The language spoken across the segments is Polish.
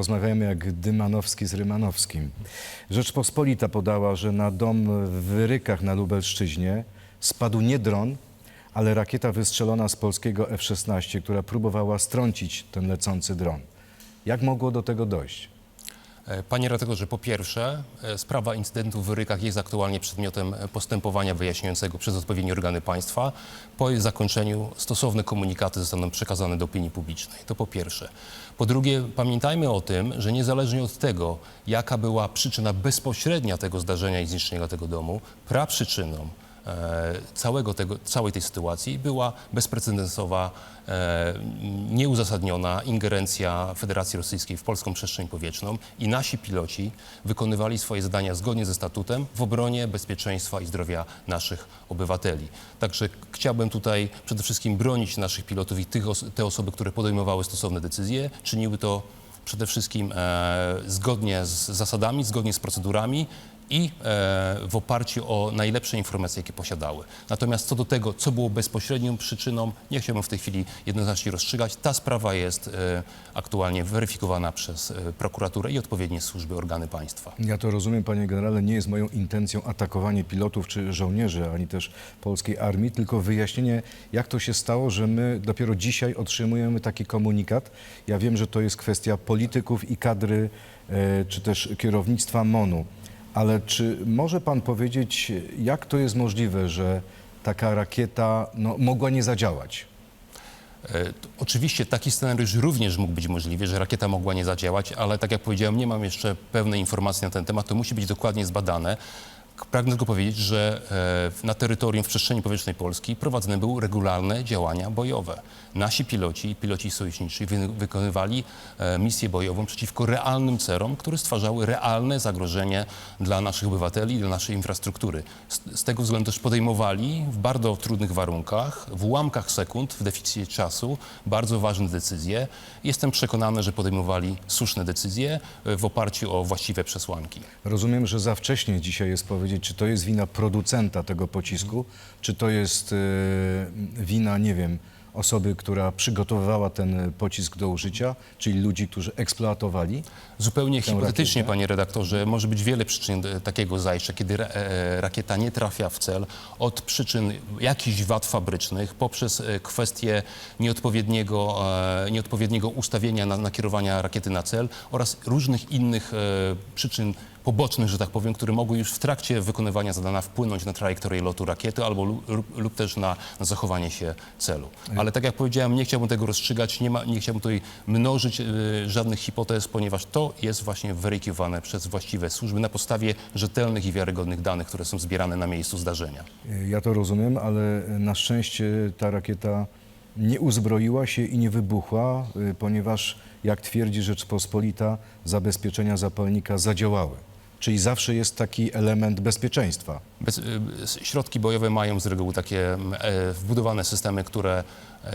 porozmawiajmy jak Dymanowski z Rymanowskim. Rzeczpospolita podała, że na dom w Wyrykach na Lubelszczyźnie spadł nie dron, ale rakieta wystrzelona z polskiego F-16, która próbowała strącić ten lecący dron. Jak mogło do tego dojść? E, Panie redaktorze, po pierwsze, e, sprawa incydentu w Wyrykach jest aktualnie przedmiotem e, postępowania wyjaśniającego przez odpowiednie organy państwa. Po jej zakończeniu stosowne komunikaty zostaną przekazane do opinii publicznej. To po pierwsze. Po drugie, pamiętajmy o tym, że niezależnie od tego, jaka była przyczyna bezpośrednia tego zdarzenia i zniszczenia tego domu, praprzyczyną całego tego, całej tej sytuacji była bezprecedensowa, e, nieuzasadniona ingerencja Federacji Rosyjskiej w polską przestrzeń powietrzną i nasi piloci wykonywali swoje zadania zgodnie ze statutem w obronie bezpieczeństwa i zdrowia naszych obywateli. Także chciałbym tutaj przede wszystkim bronić naszych pilotów i tych os- te osoby, które podejmowały stosowne decyzje, czyniły to przede wszystkim e, zgodnie z zasadami, zgodnie z procedurami i e, w oparciu o najlepsze informacje, jakie posiadały. Natomiast co do tego, co było bezpośrednią przyczyną, nie chciałbym w tej chwili jednoznacznie rozstrzygać. Ta sprawa jest e, aktualnie weryfikowana przez e, prokuraturę i odpowiednie służby, organy państwa. Ja to rozumiem, panie generale, nie jest moją intencją atakowanie pilotów czy żołnierzy, ani też polskiej armii, tylko wyjaśnienie, jak to się stało, że my dopiero dzisiaj otrzymujemy taki komunikat. Ja wiem, że to jest kwestia polityków i kadry, czy też kierownictwa MONU, ale czy może pan powiedzieć, jak to jest możliwe, że taka rakieta no, mogła nie zadziałać? E, Oczywiście taki scenariusz również mógł być możliwy, że rakieta mogła nie zadziałać, ale tak jak powiedziałem, nie mam jeszcze pełnej informacji na ten temat. To musi być dokładnie zbadane. Pragnę tylko powiedzieć, że e, na terytorium, w przestrzeni powietrznej Polski prowadzone były regularne działania bojowe. Nasi piloci, piloci sojuszniczy wy, wykonywali e, misję bojową przeciwko realnym celom, które stwarzały realne zagrożenie dla naszych obywateli i dla naszej infrastruktury. Z, z tego względu też podejmowali w bardzo trudnych warunkach, w ułamkach sekund, w deficycie czasu, bardzo ważne decyzje. Jestem przekonany, że podejmowali słuszne decyzje e, w oparciu o właściwe przesłanki. Rozumiem, że za wcześnie dzisiaj jest powiedzieć, czy to jest wina producenta tego pocisku, czy to jest e, wina, nie wiem, osoby, która przygotowywała ten pocisk do użycia, czyli ludzi, którzy eksploatowali. Zupełnie hipotetycznie, rakietę? panie redaktorze, może być wiele przyczyn takiego zajścia, kiedy e, rakieta nie trafia w cel od przyczyn jakichś wad fabrycznych, poprzez e, kwestię nieodpowiedniego, nieodpowiedniego ustawienia na, nakierowania rakiety na cel oraz różnych innych przyczyn pobocznych, że tak powiem, które mogły już w trakcie wykonywania zadania wpłynąć na trajektorię lotu rakiety albo lub, lub, też na, na zachowanie się celu. Ale tak jak powiedziałem, nie chciałbym tego rozstrzygać, nie, ma, nie chciałbym tutaj mnożyć e, żadnych hipotez, ponieważ to jest właśnie weryfikowane przez właściwe służby na podstawie rzetelnych i wiarygodnych danych, które są zbierane na miejscu zdarzenia. E, Ja to rozumiem, ale na szczęście ta rakieta nie uzbroiła się i nie wybuchła, ponieważ, jak twierdzi Rzeczpospolita, zabezpieczenia zapalnika zadziałały. Czyli zawsze jest taki element bezpieczeństwa. Bez, y, środki bojowe mają z reguły takie e, wbudowane systemy, które e,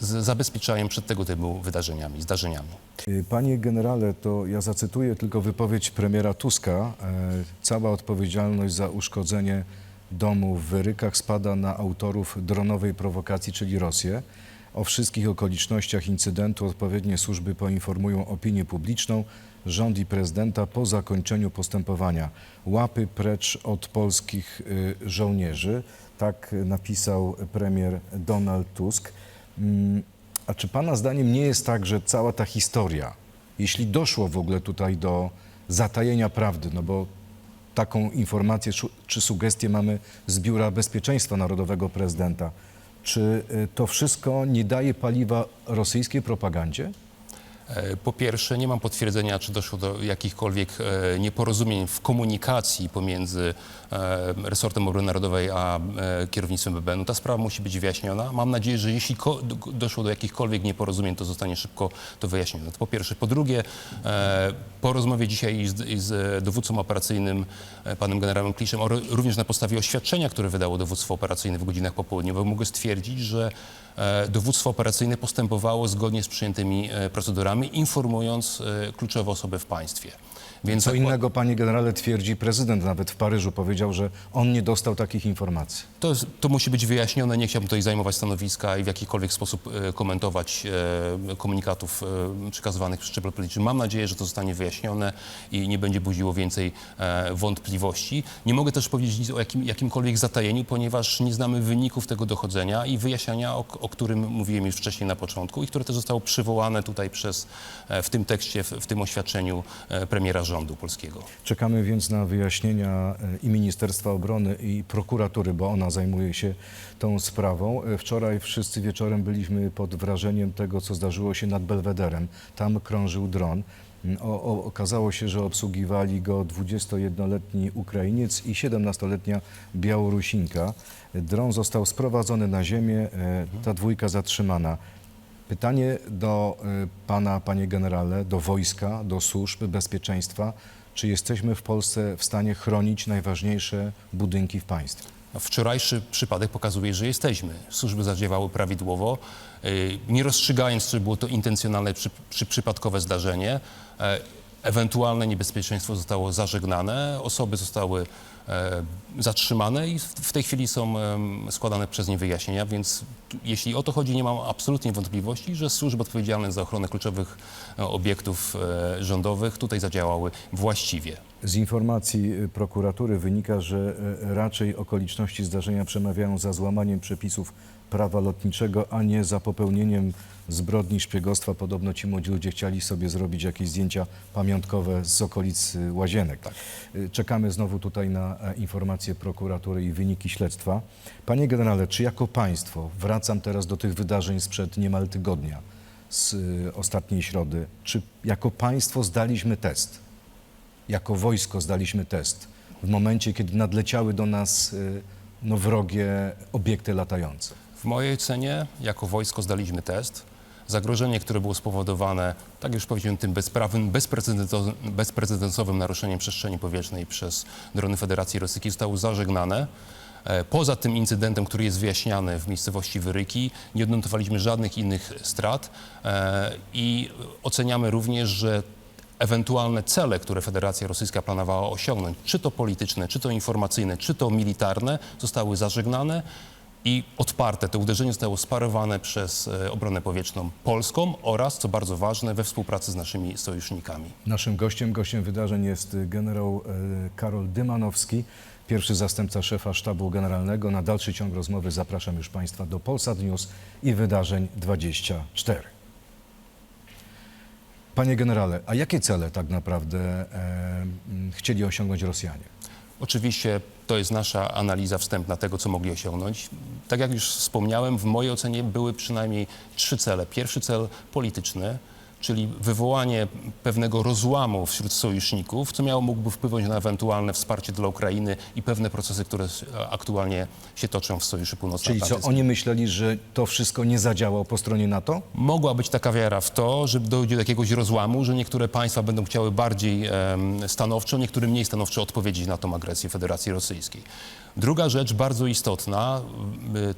zabezpieczają przed tego typu wydarzeniami, zdarzeniami. Y, Panie generale, to ja zacytuję tylko wypowiedź premiera Tuska. E, Cała odpowiedzialność za uszkodzenie domu w Wyrykach spada na autorów dronowej prowokacji, czyli Rosję. O wszystkich okolicznościach incydentu odpowiednie służby poinformują opinię publiczną, rząd i prezydenta po zakończeniu postępowania. Łapy precz od polskich y, żołnierzy. Tak napisał premier Donald Tusk. Mm, A czy Pana zdaniem nie jest tak, że cała ta historia, jeśli doszło w ogóle tutaj do zatajenia prawdy, no bo taką informację czy- czy sugestię mamy z Biura Bezpieczeństwa Narodowego Prezydenta, czy y, to wszystko nie daje paliwa rosyjskiej propagandzie? E, Po pierwsze, nie mam potwierdzenia, czy doszło do jakichkolwiek e, nieporozumień w komunikacji pomiędzy e, resortem obrony narodowej a kierownictwem BBN-u. Ta sprawa musi być wyjaśniona. Mam nadzieję, że jeśli doszło do jakichkolwiek nieporozumień, to zostanie szybko to wyjaśnione. To po pierwsze. Po drugie, po rozmowie dzisiaj z, z dowódcą operacyjnym, panem generałem Kliszem, również na podstawie oświadczenia, które wydało dowództwo operacyjne w godzinach popołudniowych, mogę stwierdzić, że dowództwo operacyjne postępowało zgodnie z przyjętymi e, procedurami, informując e, kluczowe osoby w państwie. Więc Co innego, panie generale, twierdzi prezydent. Nawet w Paryżu powiedział, że on nie dostał takich informacji. To, jest, to musi być wyjaśnione. Nie chciałbym tutaj zajmować stanowiska i w jakikolwiek sposób e, komentować e, komunikatów e, przekazywanych przez szczebel polityczny. Mam nadzieję, że to zostanie wyjaśnione i nie będzie budziło więcej e, wątpliwości. Nie mogę też powiedzieć nic o jakim, jakimkolwiek zatajeniu, ponieważ nie znamy wyników tego dochodzenia i wyjaśniania, o, o którym mówiłem już wcześniej na początku i które też zostało przywołane tutaj przez, e, w tym tekście, w, w tym oświadczeniu e, premiera rządu polskiego. Czekamy więc na wyjaśnienia e, i Ministerstwa Obrony i prokuratury, bo ona zajmuje się tą sprawą. E, Wczoraj wszyscy wieczorem byliśmy pod wrażeniem tego, co zdarzyło się nad Belwederem. Tam krążył dron. Mm, O, o, okazało się, że obsługiwali go 21-letni Ukrainiec i 17-letnia Białorusinka. Dron został sprowadzony na ziemię, e, ta dwójka zatrzymana. Pytanie do y, pana, panie generale, do wojska, do służb bezpieczeństwa. Czy jesteśmy w Polsce w stanie chronić najważniejsze budynki w państwie? No, Wczorajszy przypadek pokazuje, że jesteśmy. Służby zadziałały prawidłowo, y, nie rozstrzygając, czy było to intencjonalne czy, czy przypadkowe zdarzenie. E, Ewentualne niebezpieczeństwo zostało zażegnane, osoby zostały zatrzymane i w- tej chwili są składane przez nie wyjaśnienia, więc jeśli o to chodzi, nie mam absolutnie wątpliwości, że służby odpowiedzialne za ochronę kluczowych e, obiektów e, rządowych tutaj zadziałały właściwie. Z informacji prokuratury wynika, że raczej okoliczności zdarzenia przemawiają za złamaniem przepisów prawa lotniczego, a nie za popełnieniem zbrodni szpiegostwa. Podobno ci młodzi ludzie chcieli sobie zrobić jakieś zdjęcia pamiątkowe z okolic y, Łazienek. Y, Czekamy znowu tutaj na e, informacje prokuratury i wyniki śledztwa. Panie generale, czy jako państwo, wracam teraz do tych wydarzeń sprzed niemal tygodnia, z y, ostatniej środy, czy jako państwo zdaliśmy test? jako wojsko zdaliśmy test w momencie, kiedy nadleciały do nas y, no, wrogie obiekty latające. W mojej ocenie, jako wojsko zdaliśmy test. Zagrożenie, które było spowodowane, tak już powiedziałem, tym bezprawnym, bezprecedensowym, bezprecedensowym naruszeniem przestrzeni powietrznej przez drony Federacji Rosyjskiej zostało zażegnane. E, Poza tym incydentem, który jest wyjaśniany w miejscowości Wyryki, nie odnotowaliśmy żadnych innych strat e, i oceniamy również, że ewentualne cele, które Federacja Rosyjska planowała osiągnąć, czy to polityczne, czy to informacyjne, czy to militarne, zostały zażegnane i odparte. To uderzenie zostało sparowane przez e, obronę powietrzną polską oraz, co bardzo ważne, we współpracy z naszymi sojusznikami. Naszym gościem, gościem wydarzeń jest generał y, Karol Dymanowski, pierwszy zastępca szefa sztabu generalnego. Na dalszy ciąg rozmowy zapraszam już Państwa do Polsat News i Wydarzeń 24. Panie generale, a jakie cele tak naprawdę e, chcieli osiągnąć Rosjanie? Oczywiście to jest nasza analiza wstępna tego, co mogli osiągnąć. Tak jak już wspomniałem, w mojej ocenie były przynajmniej trzy cele. Pierwszy cel polityczny, czyli wywołanie pewnego rozłamu wśród sojuszników, co miało mógłby wpływać na ewentualne wsparcie dla Ukrainy i pewne procesy, które s- aktualnie się toczą w Sojuszu Czyli co, Północnoatlantyckim. oni myśleli, że to wszystko nie zadziałało po stronie NATO? Mogła być taka wiara w to, że dojdzie do jakiegoś rozłamu, że niektóre państwa będą chciały bardziej em, stanowczo, niektóre mniej stanowczo odpowiedzieć na tą agresję Federacji Rosyjskiej. Druga rzecz bardzo istotna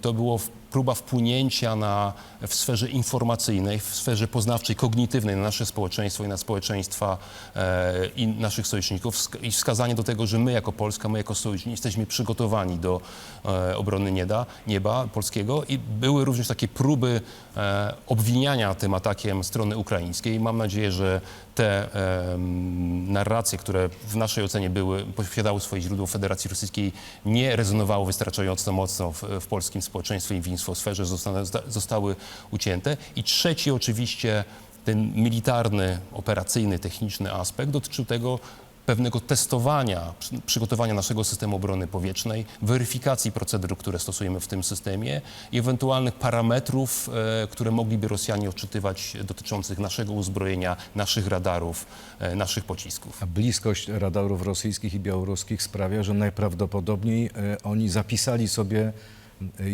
to było w- próba wpłynięcia na, w sferze informacyjnej, w sferze poznawczej, kognitywnej na nasze społeczeństwo i na społeczeństwa e, i naszych sojuszników i wskazanie do tego, że my jako Polska, my jako sojusznicy jesteśmy przygotowani do e, obrony nieba, nieba polskiego i były również takie próby e, obwiniania tym atakiem strony ukraińskiej. Mam nadzieję, że te narracje, które w naszej ocenie były, posiadały swoje źródło w Federacji Rosyjskiej, nie rezonowały wystarczająco mocno w, w polskim społeczeństwie i w infosferze, zostały, zostały ucięte. I trzeci oczywiście ten militarny, operacyjny, techniczny aspekt dotyczył tego, pewnego testowania, przy- przygotowania naszego systemu obrony powietrznej, weryfikacji procedur, które stosujemy w tym systemie i ewentualnych parametrów, e, które mogliby Rosjanie odczytywać dotyczących naszego uzbrojenia, naszych radarów, e, naszych pocisków. A bliskość radarów rosyjskich i białoruskich sprawia, że najprawdopodobniej e, oni zapisali sobie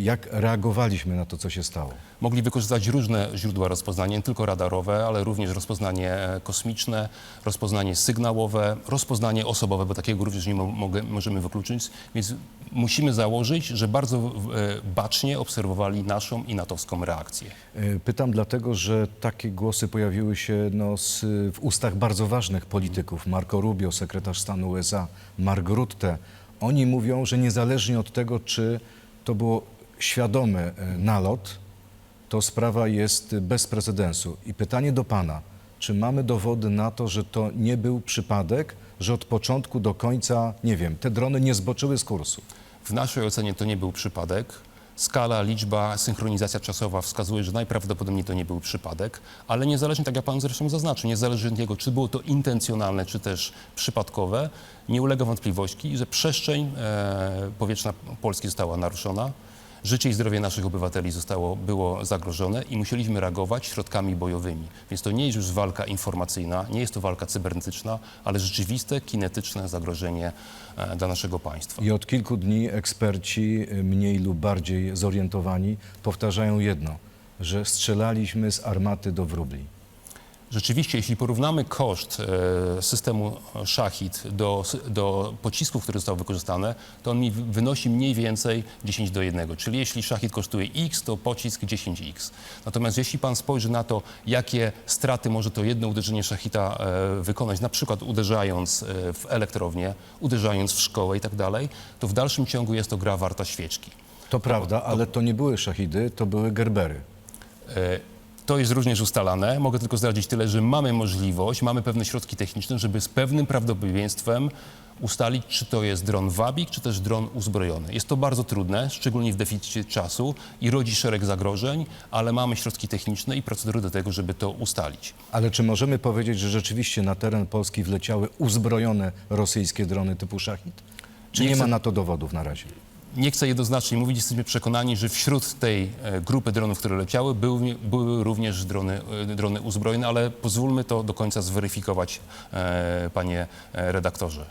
Jak reagowaliśmy na to, co się stało? Mogli wykorzystać różne źródła rozpoznania, nie tylko radarowe, ale również rozpoznanie e, kosmiczne, rozpoznanie sygnałowe, rozpoznanie osobowe, bo takiego również nie mo- mogę, możemy wykluczyć. Więc musimy założyć, że bardzo e, bacznie obserwowali naszą i natowską reakcję. E, Pytam dlatego, że takie głosy pojawiły się no, z, w ustach bardzo ważnych polityków. Marco Rubio, sekretarz stanu USA, Mark Rutte. Oni mówią, że niezależnie od tego, czy to było świadomy e, nalot, to sprawa jest bez precedensu. I pytanie do pana, czy mamy dowody na to, że to nie był przypadek, że od początku do końca, nie wiem, te drony nie zboczyły z kursu? W naszej ocenie to nie był przypadek. Skala, liczba, synchronizacja czasowa wskazuje, że najprawdopodobniej to nie był przypadek, ale niezależnie, tak jak Pan zresztą zaznaczył, niezależnie od tego, czy było to intencjonalne, czy też przypadkowe, nie ulega wątpliwości, że przestrzeń e, powietrzna Polski została naruszona, życie i zdrowie naszych obywateli zostało, było zagrożone i musieliśmy reagować środkami bojowymi. Więc to nie jest już walka informacyjna, nie jest to walka cybernetyczna, ale rzeczywiste, kinetyczne zagrożenie e, dla naszego państwa. I od kilku dni eksperci, y, mniej lub bardziej zorientowani, powtarzają jedno, że strzelaliśmy z armaty do wróbli. Rzeczywiście, jeśli porównamy koszt e, systemu Szachid do, do pocisków, które zostały wykorzystane, to on mi wy- wynosi mniej więcej 10 do 1. Czyli jeśli Szachid kosztuje X, to pocisk 10X. Natomiast jeśli pan spojrzy na to, jakie straty może to jedno uderzenie Szachita e, wykonać, na przykład uderzając e, w elektrownię, uderzając w szkołę i tak dalej, to w dalszym ciągu jest to gra warta świeczki. To prawda, ale to nie były szahidy, to były gerbery. E, To jest również ustalane. Mogę tylko zdradzić tyle, że mamy możliwość, mamy pewne środki techniczne, żeby z pewnym prawdopodobieństwem ustalić, czy to jest dron wabik, czy też dron uzbrojony. Jest to bardzo trudne, szczególnie w deficycie czasu i rodzi szereg zagrożeń, ale mamy środki techniczne i procedury do tego, żeby to ustalić. Ale czy możemy powiedzieć, że rzeczywiście na teren Polski wleciały uzbrojone rosyjskie drony typu szachid? Czy Nie nie, chcę- ma na to dowodów na razie? Nie chcę jednoznacznie mówić, jesteśmy przekonani, że wśród tej e, grupy dronów, które leciały, były, były również drony, e, drony uzbrojone, ale pozwólmy to do końca zweryfikować, e, panie redaktorze.